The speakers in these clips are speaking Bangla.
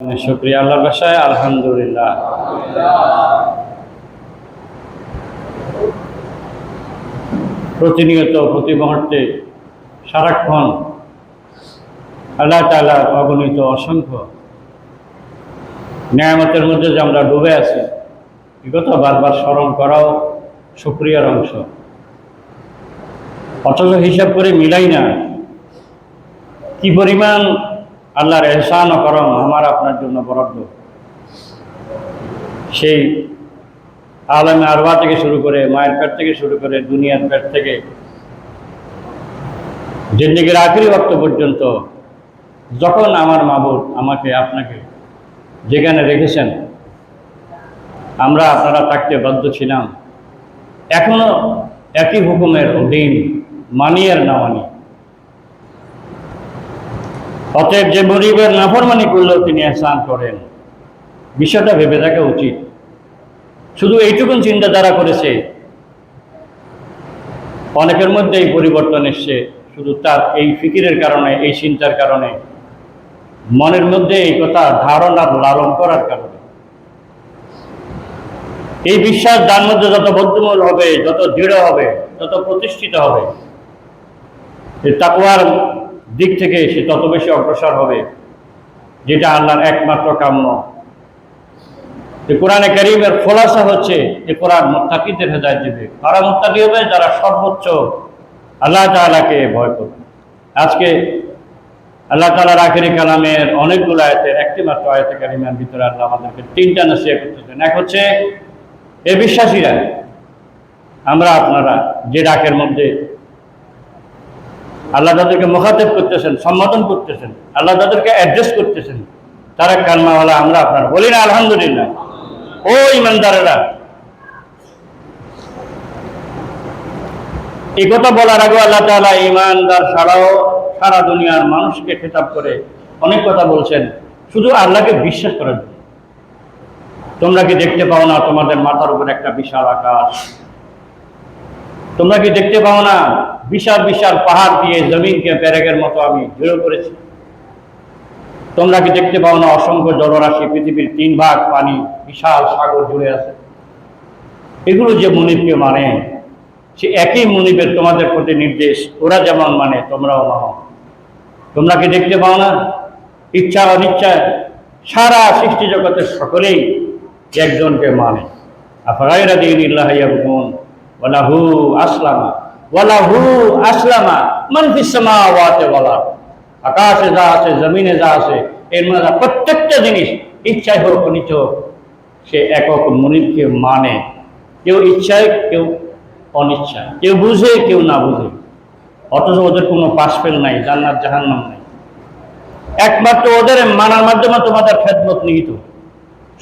শুক্রিয়া আল্লাহর বাসায় আলহামদুলিল্লাহ। প্রতিনিয়ত প্রতি মুহূর্তে সারাক্ষণ আল্লাহ তালা অগণিত অসংখ্য ন্যায়ামতের মধ্যে যে আমরা ডুবে আছি কথা বারবার স্মরণ করাও সুক্রিয়ার অংশ। অথচ হিসাব করে মিলাই না। কি পরিমাণ আল্লাহর এহসান ও করম আমার আপনার জন্য বরাদ্দ। সেই আলমে আরবা থেকে শুরু করে মায়ের পেট থেকে শুরু করে দুনিয়ার পেট থেকে জিন্দিগির আখরি বক্ত পর্যন্ত যখন আমার মাবুদ আমাকে, আপনাকে যেখানে রেখেছেন, আমরা আপনারা থাকতে বাধ্য ছিলাম। এখনও একই হুকুমের অধীন মানি আর না মানি অতএব যে গরিবের নাফরমানি করলেও তিনি এহসান করেন। বিষয়টা ভেবে থাকা উচিত। শুধু এইটুকুন চিন্তা যারা করেছে। অনেকের মধ্যে এই পরিবর্তন এসছে। শুধু তার এই ফিকিরের কারণে, এই চিন্তার কারণে। মনের মধ্যে এই কথা ধারণা লালন করার কারণে। এই বিশ্বাস যার মধ্যে যত বদ্ধমূল হবে, যত দৃঢ় হবে, যত প্রতিষ্ঠিত হবে তাকুয়ার দিক থেকে সে তত বেশি অগ্রসর হবে, যেটা আল্লাহর একমাত্র কাম্য। যে কোরআনে করিমের খোলাসা হচ্ছে যে কোরআন মোত্তাকিদের হেদায়ত দেবে। কারা মোত্তাকি হবে? যারা সর্বোচ্চ আল্লাহ তালাকে ভয় করবে। আজকে আল্লাহ তাআলার আখেরি কালামের অনেকগুলো আয়তের একটি মাত্র আয়তে কারিমের ভিতরে আল্লাহ আমাদেরকে তিনটা নসিয়া করতেছেন এক হচ্ছে এ বিশ্বাসীরা, আমরা আপনারা যে ডাকের মধ্যে আল্লাহ তাদেরকে মোখাতেব করতেছেন, সম্বোধন করতেছেন, আল্লাহ তাদেরকে অ্যাড্রেস করতেছেন। তারা কালমাওয়ালা, আমরা আপনার বলি না, আলহামদুলিল্লাহ। ও ইমানদারেরা এই কথা বলার আগে আল্লাহ তাআলা ইমানদার ছাড়াও সারা দুনিয়ার মানুষকে খেতাব করে অনেক কথা বলছেন। শুধু আল্লাহকে বিশ্বাস করার জন্য তোমরা কি দেখতে পাও না তোমাদের মাথার উপর একটা বিশাল আকাশ? তোমরা কি দেখতে পাও না? বিশাল বিশাল পাহাড় দিয়ে জমিনকে প্যারেগের মতো আমি দৃঢ় করেছি। তোমরা কি দেখতে পাও না? অসংখ্য জলরাশি, পৃথিবীর তিন ভাগ পানি, বিশাল সাগর জুড়ে আছে। এগুলো যে মনিবকে মানে সে একই মনিবের তোমাদের প্রতি নির্দেশ, ওরা যেমন মানে তোমরাও মানো। তোমরা কি দেখতে পাও না? ইচ্ছা অনিচ্ছা সারা সৃষ্টি জগতের সকলেই একজনকে মানে। আফাগাইরা দিন ইল্লাহ ইয়াবুকুন ওয়ালাহু আসলামা ওয়ালাহু আসলামা, মান ফিস সামাওয়াতি ওয়াল আকাশে যা আছে, জমিনে যা আছে, এর মধ্যে প্রত্যেকটা জিনিস, ইচ্ছায় হোক অনিচ্ছ সে একক মনিবকে মানে। কেউ ইচ্ছায়, কেউ অনিচ্ছায়। কেউ বুঝে, কেউ না বুঝে। অথচ ওদের কোনো পাশ ফেল নাই, জান্নাত জাহান্নাম নাই। একমাত্র ওদের মানার মাধ্যমে তোমাদের খেদমত নিহিত।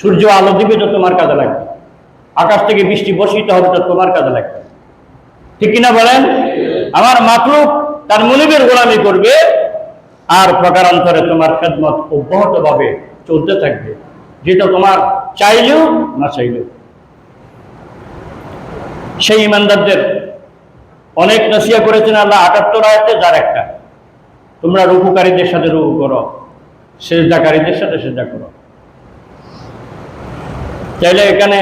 সূর্য আলো দিবে তো তোমার কাজে লাগবে। আকাশ থেকে বৃষ্টি বর্ষিত হবে তো তোমার কাজে লাগবে। ঠিক কিনা বলেন? আমার মাতলুক তার মনিবের গোলামি করবে আর প্রকারান্তরে তোমার খেদমত অব্যাহতভাবে চলতে থাকবে। যেটা তোমার চাইলেও না চাইলেও। সেই ইমানদারদের অনেক নসিয়া করেছেন আল্লাহ আটাত্তর আয়াতে যার একটা। তোমরা রুকুকারীদের সাথে রুকু করো, সেজদাকারীদের সাথে সেজদা করো। চাইলে এখানে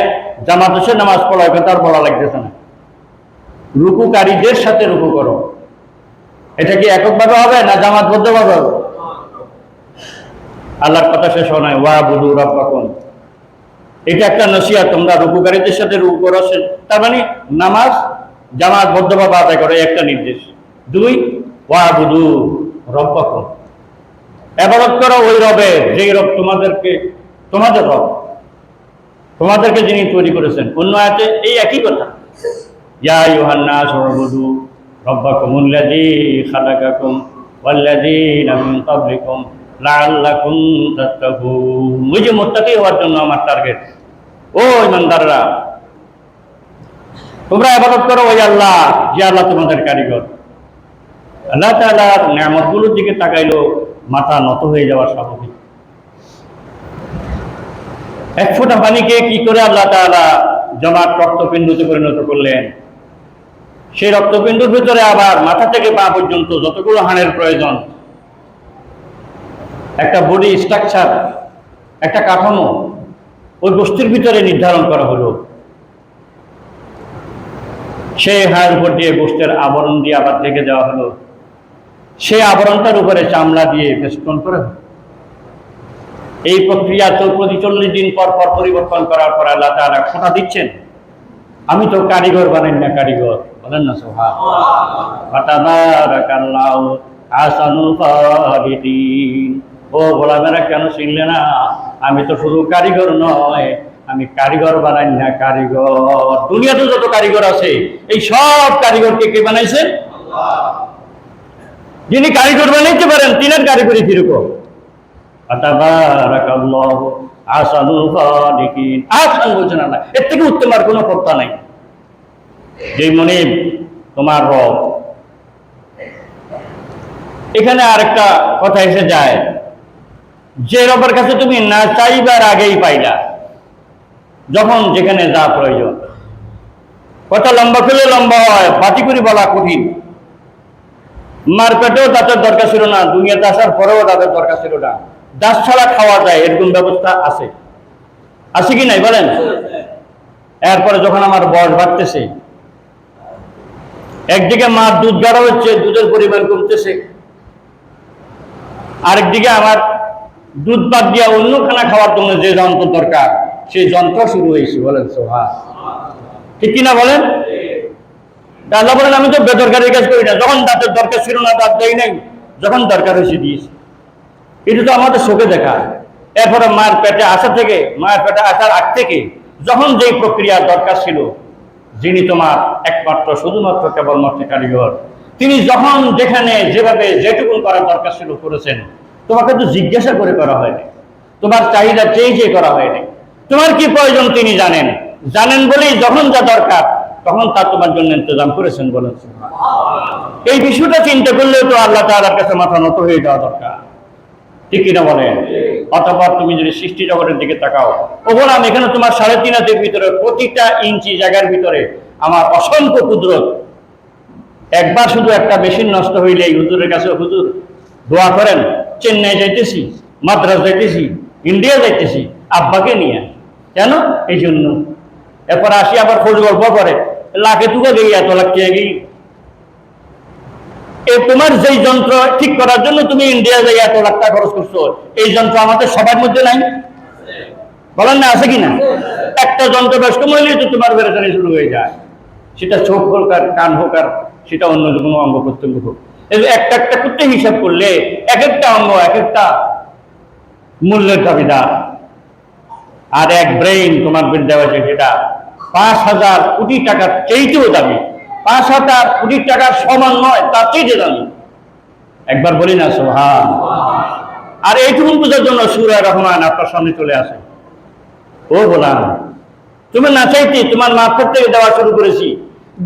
জামাত এসে নামাজ পড়া ওখানে তার বলা লাগতেছে না। রুকুকারীদের সাথে রুকু করো। এটা কি এককভাবে হবে না জামাত জামাতবদ্ধভাবে হবে? আল্লাহর কথা শেষ হয় ওয়া বুধু রব্বাকুম। এটা একটা নসিয়া তোমরা রুকুকারীদের সাথে রুকু করো তার মানে নামাজ জামাত জামাতবদ্ধভাবে আদায় করো একটা নির্দেশ। দুই ওয়া বুধু রব্বাকুম। এবারত করো ওই রবে যেই রব তোমাদেরকে, তোমাদের রব তোমাদেরকে যিনি তৈরি করেছেন, অন্য আয়াতে এই একই কথা। ইয়া ইউহান্নাস উবুদু রাব্বাকুমুল্লাযী খালাকাকুম ওয়াল্লাযীনা মিন ক্বাবলিকুম লাআল্লাকুম তাত্তাকুন। ওই যে মুত্তাকি হওয়ার জন্য আমার টার্গেট। ও ইমানদাররা, তোমরা ইবাদত করো ওই আল্লাহ, যে আল্লাহ তোমাদের কারিগর। আল্লাহ তাআলার নিয়ামতগুলোর দিকে তাকাইলো মাথা নত হয়ে যাওয়া স্বাভাবিক এক ফোঁটা পানিকে কি করে আল্লাহ তাআলা জমাট রক্তপিণ্ডতে পরিণত করলেন? সেই রক্তপিণ্ডের ভিতরে আবার মাথা থেকে পা পর্যন্ত যতগুলো হাড়ের প্রয়োজন, একটা বডি স্ট্রাকচার, একটা কাঠামো, ওই গোষ্ঠীর ভিতরে নির্ধারণ করা হলো। সেই হাড়ের উপর দিয়ে গোষ্ঠের আবরণ দিয়ে আবার ঢেকে দেওয়া হলো। সেই আবরণটার উপরে চামড়া দিয়ে বেষ্টন করা হলো। এই প্রক্রিয়া প্রতি চল্লিশ দিন পর পর পরিবর্তন করার পর আল্লাহ তারা খোঁটা দিচ্ছেন। আমি তো কারিগর বানাই না কারিগর, বলেন না সোহা ও গোলামেরা কেন চিনলে না? আমি তো শুধু কারিগর নয়, আমি কারিগর বানাই না কারিগর। দুনিয়াতে যত কারিগর আছে, এই সব কারিগরকে কে বানাইছেন যিনি কারিগর বানাইতে পারেন, তিনের কারিগরি কীরকম? এর থেকে উত্তম আর কোনো কর্তা নাই। যেই মনে, তোমার রব। এখানে আরেকটা কথা এসে যায়। যে রবের কাছে তুমি না চাইবার আগেই পাইলা, যখন যেখানে যা প্রয়োজন। কথা লম্বা করলে লম্বা হয়, বাতি করে বলা কঠিন। মার পেটেও দাঁতের দরকার ছিল না, দুনিয়াতে আসার পরেও দাঁতের দরকার ছিল না। দাস ছাড়া খাওয়া যায়, এরকম ব্যবস্থা আছে। আছে কি নাই বলেন? এরপরে যখন আমার বয়স বাড়তেছে, একদিকে মার দুধ গাড়া হচ্ছে, দুধের পরিমাণ কমতেছে। আরেকদিকে আমার দুধ বাদ দিয়া অন্য খানা খাওয়ার জন্য যে যন্ত্র দরকার, সেই যন্ত্র শুরু হয়েছে, বলেন সোহা ঠিক কিনা বলেন? আল্লাহ বলেন, আমি তো বেদরকারের কাজ করি না। যখন দাঁতের দরকার ছিল না, দাঁত দেয় নাই। যখন দরকার হয়েছে, দিয়েছি। এটা তো আমাদের চোখে দেখা। এরপরে মায়ের পেটে আসা থেকে, মায়ের পেটে আসার আগ থেকে যখন যেই প্রক্রিয়ার দরকার ছিল, যিনি তোমার একমাত্র, শুধুমাত্র কেবলমাত্র কারিগর তিনি যখন যেখানে যেভাবে যেটুকুন করার দরকার ছিল করেছেন, তোমাকে তো জিজ্ঞাসা করে করা হয়নি। তোমার চাহিদা চেয়ে চেয়ে করা হয়নি। তোমার কি প্রয়োজন তিনি জানেন। জানেন বলেই যখন যা দরকার, তখন তা তোমার জন্য ইন্তজাম করেছেন বলেন। এই বিষয়টা চিন্তা করলেও তো আল্লাহ তাআলার কাছে মাথা নত হয়ে যাওয়া দরকার। ঠিক কিনা বলেন? অথবা তুমি যদি সৃষ্টি জগতের দিকে তাকাও ও বললাম এখানে তোমার সাড়ে তিন হাতের ভিতরে, প্রতিটা ইঞ্চি জায়গার ভিতরে আমার অসংখ্য কুদরত। একবার শুধু একটা মেশিন নষ্ট হইলে এই হুজুরের কাছে হুজুর, দোয়া করেন, চেন্নাই যাইতেছি, মাদ্রাস যাইতেছি, ইন্ডিয়া যাইতেছি, আব্বাকে নিয়ে কেন? এই জন্য। এরপর আসি আবার খোঁজ গল্প করে, লাখে তুকে গেই এত লাখ গেই এ তোমার যেই যন্ত্র ঠিক করার জন্য তুমি ইন্ডিয়া যাই এত লাখ টাকা খরচ করছ, এই যন্ত্র আমাদের সবার মধ্যে নাই? বলেন না, আছে কিনা? একটা যন্ত্র ব্যস্ত মহিলাই তো তোমার বেড়াচানি শুরু হয়ে যায়। সেটা চোখ হোক আর কান হোক আর সেটা অন্য কোনো অঙ্গ প্রত্যঙ্গ হোক। এই একটা একটা করতে হিসাব করলে এক একটা অঙ্গ, এক একটা মূল্যের দাবিদার। আর এক ব্রেইন তোমার বিদ্যা আছে যেটা পাঁচ হাজার কোটি টাকার চেয়েতেও দামি। পাঁচ হাজার কোটি টাকার সমান নয় তার চেয়ে দামি একবার বলি না সোহান আর এইটুকুন বোঝার জন্য সুরা রহমান আপনার সামনে চলে আসে। ও বলাম তুমি না চাইতে তোমার মারফত থেকে দেওয়া শুরু করেছি।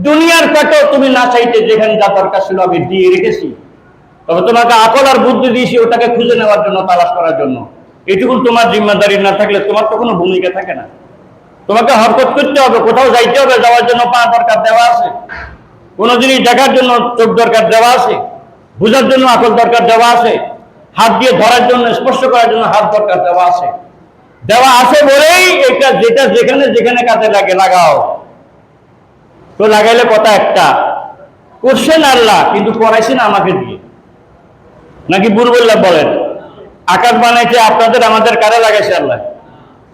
দুনিয়ার পেটেও তুমি না চাইতে যেখানে যা দরকার ছিল আমি দিয়ে রেখেছি। তবে তোমাকে আকল আর বুদ্ধি দিয়েছি ওটাকে খুঁজে নেওয়ার জন্য, তালাশ করার জন্য। এটুকুন তোমার জিম্মাদারি না থাকলে তোমার তো কোনো ভূমিকা থাকে না। তোমাকে হরকত করতে হবে, কোথাও যাইতে হবে, যাওয়ার জন্য পা দরকার দেওয়া আছে। কোনো জিনিস দেখার জন্য চোখ দরকার দেওয়া আছে? বোঝার জন্য আকল দরকার দেওয়া আছে? হাত দিয়ে ধরার জন্য, স্পর্শ করার জন্য হাত দরকার দেওয়া আছে? দেওয়া আছে বলেই এটা যেটা যেখানে যেখানে কাজে লাগে, লাগাও। তো লাগাইলে কথা একটা করছেন আল্লাহ, কিন্তু করাইছেন আমাকে দিয়ে। নাকি বুরবুল্লাহ বলেন, আকাশ বানাইছে, আপনাদের আমাদের কারে লাগাইছে আল্লাহ?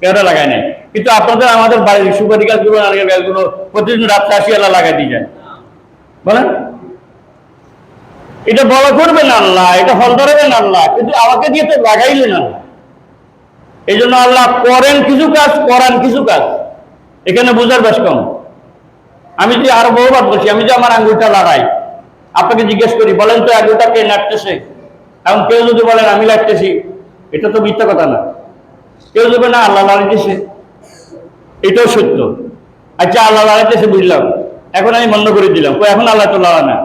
কেউ লাগায় নাই? কিন্তু আপনাদের আমাদের বাড়ির সুপারি গাছগুলো নারিকেল গাছগুলো প্রতিদিন রাত্রে আসি আল্লাহ লাগাই দিয়ে যায়। বলেন। এটা বড় করবেন আল্লাহ, এটা ফল ধরবেন আল্লাহ, কিন্তু আমাকে দিয়ে তো লাগাইলেন আল্লাহ। এই জন্য আল্লাহ করেন কিছু কাজ, করান কিছু কাজ। এখানে বোঝার বেশ কম। আমি যে আরও বহুবার বলছি, আমি যে আমার আঙ্গুলটা লড়াই আপনাকে জিজ্ঞেস করি, বলেন তো আঙ্গুলটা কে নাড়তেছে? এখন কেউ যদি বলেন, আমি লাগতেছি এটা তো মিথ্যা কথা না। কেউ যদি না, আল্লাহ লড়াইতেছে এটাও সত্য। আচ্ছা আল্লাহ লড়াইতেছে বুঝলাম। এখন আমি বন্ধ করে দিলাম। কই, এখন আল্লাহ তো লড়া না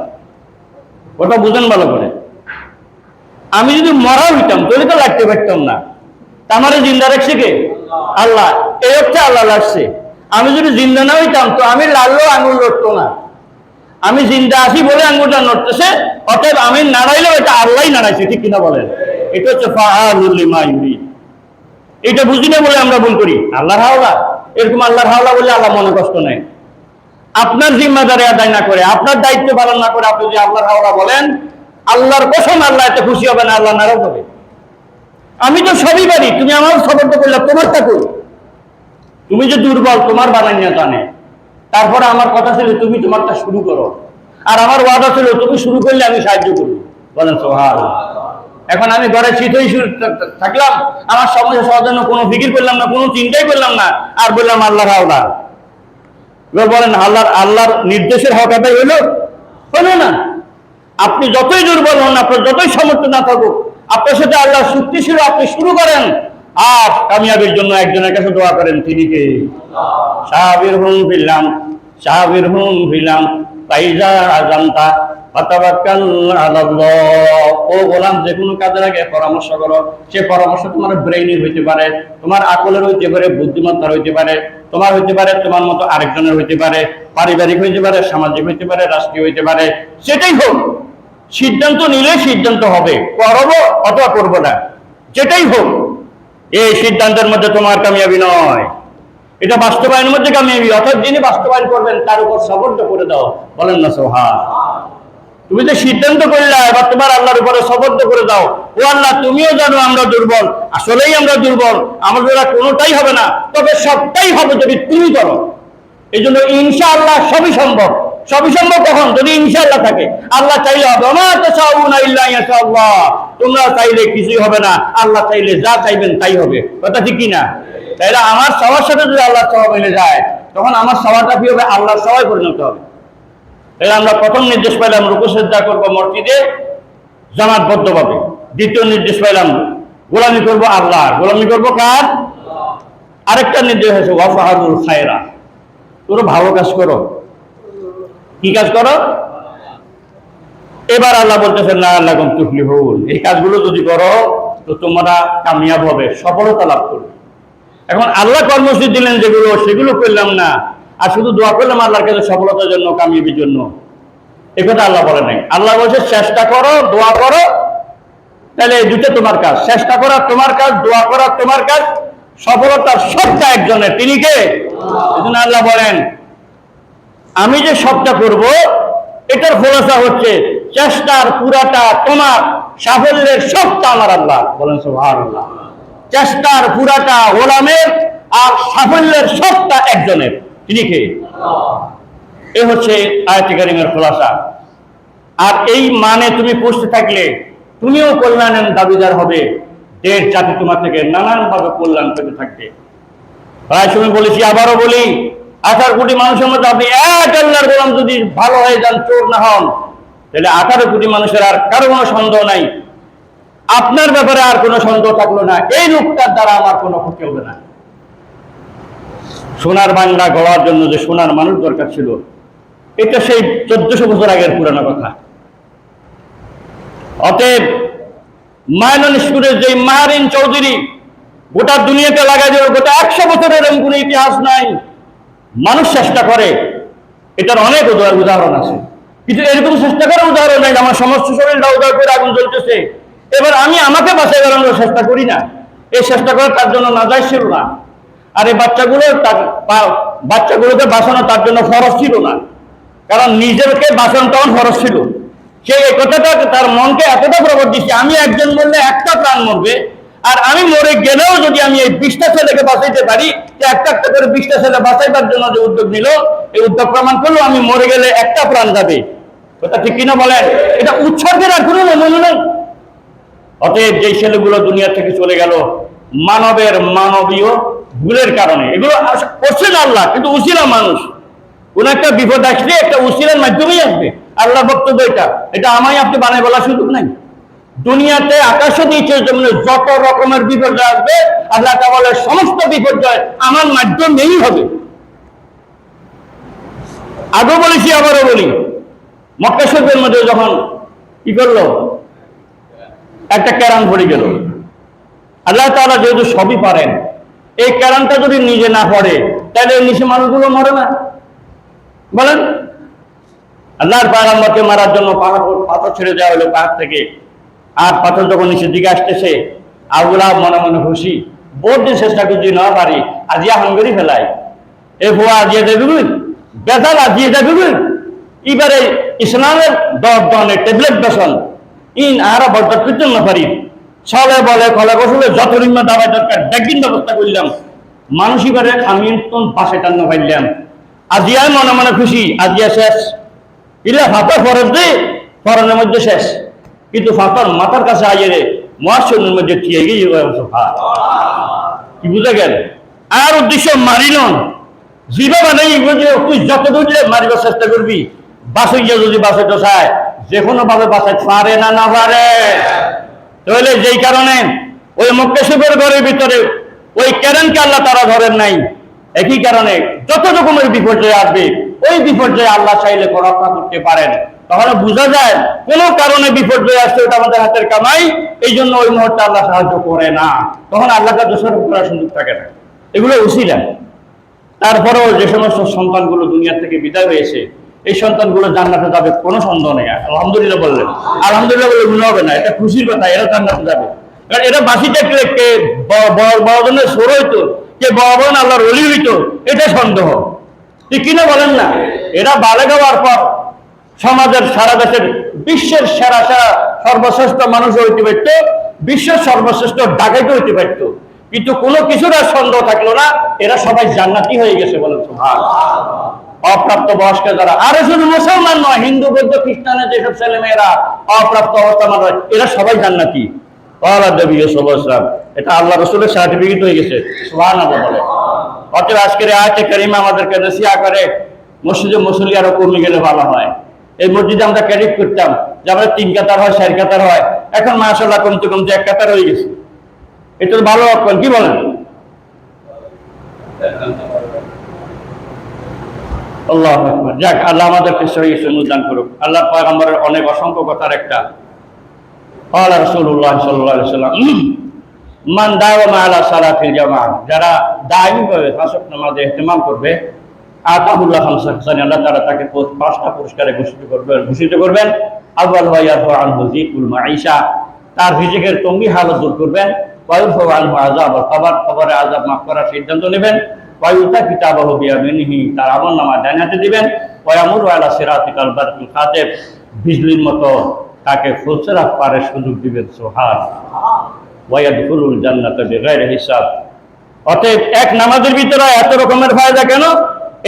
ওটা বুঝেন ভালো করে। আমি যদি মরা হইতাম তাহলে তো লাগতে পারতাম না। আমারে জিন্দা রাখছে কে? আল্লাহ। এই হচ্ছে আল্লাহ লাগছে। আমি যদি জিন্দা না হইতাম, তো আমি লাড়লেও আঙুল লড়তো না। আমি জিন্দা আছি বলে আঙুলটা নড়তেছে, অতএব আমি নাড়াইলেও এটা আল্লাহ নাড়াইছে, ঠিক কিনা বলেন? এটা হচ্ছে এটা বুঝি না বলে আমরা ভুল করি? আল্লাহর হাওলা। এরকম আল্লাহর হাওলা বলে আল্লাহ মনে কষ্ট নেয়। আপনার জিম্মাদারি আদায় না করে, আপনার দায়িত্ব পালন না করে আপনি যদি আল্লাহর হাওড়া বলেন, আল্লাহর কসম আল্লাহ এতে খুশি হবে না, আল্লাহ নারাজ হবে। আমি তো সবই পারি, তুমি আমার সতর্ক করলে তোমারটা করি তুমি যে দুর্বল, তোমার বানাইয়া জানে তারপরে আমার কথা ছিল তুমি তোমারটা শুরু করো। আর আমার ওয়াদা ছিল, তুমি শুরু করলে আমি সাহায্য করব বলেন সোহাল এখন আমি ঘরে শীত শুরু থা- থাকলাম, আমার সমস্যা জন্য কোনো ফিকির করলাম না, কোনো চিন্তাই করলাম না, আর বললাম, আল্লাহর হাওলা এবার বলেন, আল্লাহর আল্লাহর নির্দেশের হক আদায় হইল? হইল না। আপনি যতই দুর্বল হন, আপনার যতই সমর্থন না থাকুক, আপনার সাথে আল্লাহ চুক্তি ছিল আপনি শুরু করেন, আর কামিয়াবির জন্য একজনের কাছে দোয়া করেন, তিনি কে? সাহাবির হুম ফিরলাম সাহাবির হুম ফিরলাম ফাতাবাক্কাল আলাল্লাহ পারিবারিক হইতে পারে, সামাজিক হইতে পারে, রাষ্ট্রীয় হইতে পারে সেটাই হোক, সিদ্ধান্ত নিলে সিদ্ধান্ত হবে, করব অথবা করব না, যেটাই হোক, এই সিদ্ধান্তের মধ্যে তোমার কামিয়াবি নয়। এটা বাস্তবায়নের মধ্যে কামিয়াবি, অর্থাৎ যিনি বাস্তবায়ন করবেন, তার উপর সবর্দ করে দাও। বলেন না সোহা তুমি যে সিদ্ধান্ত করলে, এবার তোমার আল্লাহর উপরে সবর্দ করে দাও। ও আল্লাহ, তুমিও জানো আমরা দুর্বল। আসলেই আমরা দুর্বল। আমাদের দ্বারা কোনোটাই হবে না। তবে সবটাই হবে যদি তুমি করো। এই জন্য ইনশা আল্লাহ সবই সম্ভব। সবই সম্ভব কখন? যদি ইনশাআল্লাহ থাকে। আল্লাহ চাইলে হবে ইয়াশাআল্লাহ। তোমরা চাইলে কিছুই হবে না। আল্লাহ চাইলে যা চাইবেন তাই হবে। কথা ঠিক কি না তাইলে আমার সবার সাথে যদি আল্লাহ সভা মিলে যায়, তখন আমার সবারটা কি হবে? আল্লাহর সবাই পরিণত হবে। তাহলে আমরা প্রথম নির্দেশ পাইলাম রূপশ্রদ্ধা করব মসজিদে জামাতবদ্ধভাবে। দ্বিতীয় নির্দেশ পাইলাম গোলামি করব আল্লাহ গোলামি করব কার? আরেকটা নির্দেশ আছে ওয়াফাহাদুল খায়রা। তোর ভালো কাজ করো। কি কাজ করো? এবার আল্লাহ বলতেছেন, না আল্লাহ তুফলি হউল এই কাজগুলো যদি করো, তো তোমরা কামিয়াব হবে, সফলতা লাভ করবে। এখন আল্লাহ কর্মসূচি দিলেন যেগুলো, সেগুলো করলাম না। আর শুধু দোয়া করলাম আল্লাহর কাছে সফলতার জন্য কামিয়াবির জন্য। এ কথা আল্লাহ বলে নাই। আল্লাহ বলছে, চেষ্টা করো, দোয়া করো, তাহলে এই দুটো তোমার কাজ। চেষ্টা করা তোমার কাজ, দোয়া করা তোমার কাজ, সফলতার সবটা একজনের। তিনি কে? আল্লাহ বলেন, আমি যে সবটা করব, এটার খোলাসা হচ্ছে, চেষ্টার পুরাটা তোমার, সাফল্যের সবটা আমার আল্লাহ। বলেন চেষ্টার পুরাটা গোলামের আর সাফল্যের সবটা একজনের। তিনি কে? এ হচ্ছে আয়াতি কারিমের খোলাসা। আর এই মানে তুমি পৌঁছতে থাকলে তুমিও কল্যাণের দাবিদার হবে। দেশ জাতি তোমার থেকে নানানভাবে কল্যাণ পেতে থাকবে। প্রায় সময় বলেছি, আবারও বলি, আঠারো কোটি মানুষের মধ্যে আপনি এক আল্লাহর গোলাম যদি ভালো হয়ে যান, চোর না হন, তাহলে আঠারো কোটি মানুষের আর কারও কোনো সন্দেহ নাই। আপনার ব্যাপারে আর কোনো সন্দেহ থাকল না। এই লোকটার দ্বারা আমার কোনো ক্ষতি হবে না। সোনার বাংলা গড়ার জন্য যে সোনার মানুষ দরকার ছিল, এটা সেই চোদ্দশো বছর আগের পুরানো কথা। অতএব মায়নন স্কুলের যে মাহারিন চৌধুরী গোটা দুনিয়াতে লাগাই দেবে গোটা একশো বছরের এরকম কোনো ইতিহাস নাই। মানুষ চেষ্টা করে, এটার অনেক উদাহ- উদাহরণ আছে। কিন্তু এরকম চেষ্টা করার উদাহরণ নাই, আমার সমস্ত শরীরটা উদয় করে আগুন জ্বলতেছে। এবার আমি আমাকে বাঁচাই বেড়ানোর চেষ্টা করি না। এই চেষ্টা করে তার জন্য নাজাই ছিল না। আর এই বাচ্চাগুলো বাচ্চাগুলোকে বাঁচানো তার জন্য ফরজ ছিল না। কারণ নিজেকে বাঁচানো তখন ফরজ ছিল। সে এই কথাটা তার মনকে এতটা প্রবর দিচ্ছে, আমি একজন মরলে একটা প্রাণ মরবে, আর আমি মরে গেলেও যদি আমি এই বিশটা ছেলেকে বাঁচাইতে পারি, যে একটা একটা করে বিশটা ছেলে বাঁচাইবার জন্য যে উদ্যোগ নিল, এই উদ্যোগ প্রমাণ করল আমি মরে গেলে একটা প্রাণ যাবে। কথা ঠিক কিনা বলেন? এটা উৎসর্গের আর কোনো নমুনা নেই। অতএব যে ছেলেগুলো দুনিয়া থেকে চলে গেল, মানবের মানবীয় ভুলের কারণে। এগুলো করছেন আল্লাহ, কিন্তু উসিলা মানুষ। কোন একটা বিপদ আসলে একটা উসিলার মাধ্যমেই আসবে। আল্লাহ বক্তব্য এটা। এটা আমায় আপনি বানায় বলার সুযোগ নাই। দুনিয়াতে আকাশ নিচে, জমিনে যত রকমের বিপর্যয় আসবে, আল্লাহ তা বলে সমস্ত বিপর্যয় আমার মাধ্যমেই হবে। আগে বলেছি, আবারও বলি। মক্কা শরীফের মধ্যে যখন কি করল? একটা ক্যারাম পড়ে গেল। আল্লাহ তাআলা যেহেতু সবই পারেন এই কারণটা যদি নিজে না পড়ে, তাহলে নিচে মানুষগুলো মরে না। বলেন? আল্লাহর পায়গাম্বরকে মারার জন্য পাহাড় পাথর ছেড়ে দেওয়া হলো পাহাড় থেকে। আর পাথর যখন নিচের দিকে আসতেছে আবুলা মনে মনে খুশি। দিন চেষ্টা করছি না পারি, আজিয়া হাঙ্গরি ফেলাই। এ ভুয়া আজিয়া দেবি বেতাল আজিয়া দেবি এবারে ইসলামের দর দনের ট্যাবলেট বেসন ইন আর বরদাত করতে না পারি। ছলে বলে কলে বসলে যত নিম্ন দাবাই দরকার ব্যাগিন ব্যবস্থা করলাম। মানুষ এবারে আমি তো পাশে টান্ন পাইলাম আজিয়ায় মনে মনে খুশি আজিয়া শেষ। ইলে ফাতা ফরজ দে ফরনের মধ্যে শেষ। কিন্তু ফাতার মাথার কাছে আইয়ে রে মহাশনের মধ্যে ঠিয়ে গিয়ে কি বুঝে গেল? আর উদ্দেশ্য মারিলন জিবা মানে তুই যত দূরে মারিবার চেষ্টা করবি, বাসে গিয়ে যদি বাসে দোষায় যে কোনো ভাবে বাসে পারে না না পারে। তাহলে যেই কারণে ওই মক্কেশিবের ঘরের ভিতরে ওই কেরেনকে আল্লাহ তারা ধরেন নাই, একই কারণে যত রকমের বিপর্যয় আসবে, ওই বিপর্যয় আল্লাহ চাইলে রক্ষা করতে পারেন। তাহলে বোঝা যায় কোন কারণে বিপর্যয় আসছে, ওটা আমাদের হাতের কামাই, এই জন্য ওই মুহূর্তে আল্লাহ সাহায্য করে না। তখন আল্লাহকে দোষারোপ করার সুযোগ থাকে না। এগুলো উচিলা তারপরেও যে সমস্ত সন্তানগুলো দুনিয়া থেকে বিদায় হয়েছে এই সন্তানগুলো জান্নাতে যাবে, কোনো সন্দেহ নেই। আলহামদুলিল্লাহ বললেন আলহামদুলিল্লাহ বলে গুণ হবে না, এটা খুশির কথা, এরা জান্নাতে যাবে। কারণ এরা বাসি থাকলে কে, ব- ব- বড় ধরনের সর হইতো, কে বড় আল্লাহর অলি হইতো, এটা সন্দেহ। ঠিক কিনা বলেন না? এরা বালেগা হওয়ার পর সমাজের, সারা দেশের, বিশ্বের সেরা সেরা, সর্বশ্রেষ্ঠ মানুষ হইতে পারত, বিশ্বের সর্বশ্রেষ্ঠ ডাকাইতে হইতে পারত। কিন্তু কোনো কিছুর আর সন্দেহ থাকল না, এরা সবাই জান্নাতি হয়ে গেছে বলেন সুবহান অপ্রাপ্ত বয়স্ক যারা। আরে শুধু মুসলমান নয়, হিন্দু, বৌদ্ধ খ্রিস্টানের যেসব ছেলে মেয়েরা অপ্রাপ্ত অবস্থা মানুষ এরা সবাই জান্নাতি। এটা আল্লাহ রসুলের সার্টিফিকেট হয়ে গেছে বলে। অতএব আজকের আয়াতে কারিমা আমাদেরকে নসিয়া করে মসজিদে মুসল্লি আরও কমে গেলে ভালো হয়। এই মসজিদে আমরা ক্যারিট করতাম, যে আমাদের তিন কাতার হয়, চার কাতার হয়। এখন মাসাল্লাহ কমতে কমতে এক কাতার হয়ে গেছে। এটা ভালো লক্ষণ, কি বলেন? আল্লাহ আকবার। যাক আল্লাহ আমাদেরকে সহি অনুদান করুক আল্লাহ পয়গম্বরের অনেক অসংখ্য কথার একটা قال رسول الله صلى الله عليه وسلم মান দাওয়ামা আলা সালাতিল জামাত যারা দায়ী ভাবে ফাসক নামাজে ইহতিমাম করবে আতাহুল্লাহ খামসা খাসানি আল্লাহ তাআলা তাকে পো- পাঁচটা পুরস্কারে ভূষিত করবেন ভূষিত করবেন আউয়াল ওয়া ইয়াফু আনহু যিকুল মাঈশা তার রিজিকের তঙ্গি হালত দূর করবেন ওয়ায়ুফু আনহু আযাব কবর কবরে আযাব মাফ করার সিদ্ধান্ত নেবেন তার আমলনামা ডান হাতে দিবেন। বিজলির মতো তাকে পারে সুযোগ দিবেন হিসাব। অতএব এক নামাজের ভিতরে এত রকমের কেন?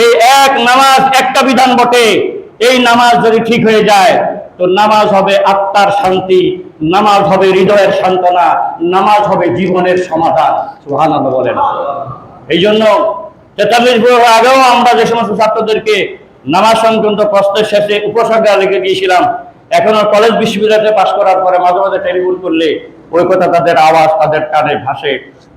এই এক নামাজ একটা বিধান বটে। এই নামাজ যদি ঠিক হয়ে যায়, তো নামাজ হবে আত্মার শান্তি, নামাজ হবে হৃদয়ের সান্ত্বনা, নামাজ হবে জীবনের সমাধান। সুবহানাল্লাহ বলেন। এই জন্য তেতাল্লিশ বছর আগেও আমরা যে সমস্ত ছাত্রদেরকে নামাজ সংক্রান্ত প্রশ্নের শেষে উপসংখ্যা লিখে গিয়েছিলাম, এখনও কলেজ বিশ্ববিদ্যালয়ে পাশ করার পরে মাঝে মাঝে টেলিফোন করলে ওই কথা তাদের আওয়াজ, তাদের কানে ভাসে,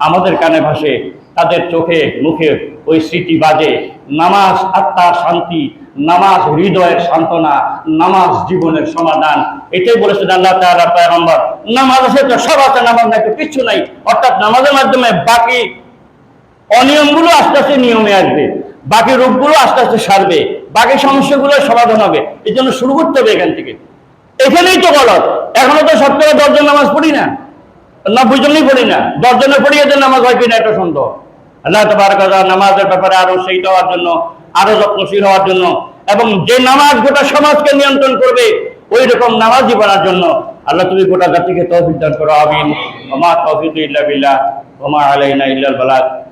আমাদের কানে ভাসে, তাদের চোখে, মুখে ওই স্মৃতি বাজে। নামাজ আত্মার শান্তি, নামাজ হৃদয়ের সান্ত্বনা, নামাজ জীবনের সমাধান, এটাই বলেছেন আল্লাহ পয়গম্বর। নামাজ আছে তো সব আছে, নামাজ নাই তো কিচ্ছু নাই। অর্থাৎ নামাজের মাধ্যমে বাকি অনিয়মগুলো আস্তে আস্তে নিয়মে আসবে, বাকি রোগগুলো আস্তে আস্তে সারবে, বাকি সমস্যাগুলো সমাধান হবে। এই জন্য শুরু করতে হবে এখান থেকে। এখানেই তো গলত এখনও তো সপ্তাহে দশজন নামাজ পড়ি না? নব্বই জনই পড়ি না। দশজনে পড়ি এদের নামাজ হয় কিনা এটা সন্দেহ। আল্লাহ তোমার কথা নামাজের ব্যাপারে আরও সেই হওয়ার জন্য, আরও যত্নশীল হওয়ার জন্য, এবং যে নামাজ গোটা সমাজকে নিয়ন্ত্রণ করবে ওই রকম নামাজই বানার জন্য আল্লাহ তুমি গোটা জাতিকে তৌফিক দান করো, আমিন। ওমা তৌফিক ইল্লা বিল্লাহ, ওমা আলাইনা ইল্লাল বালাগ।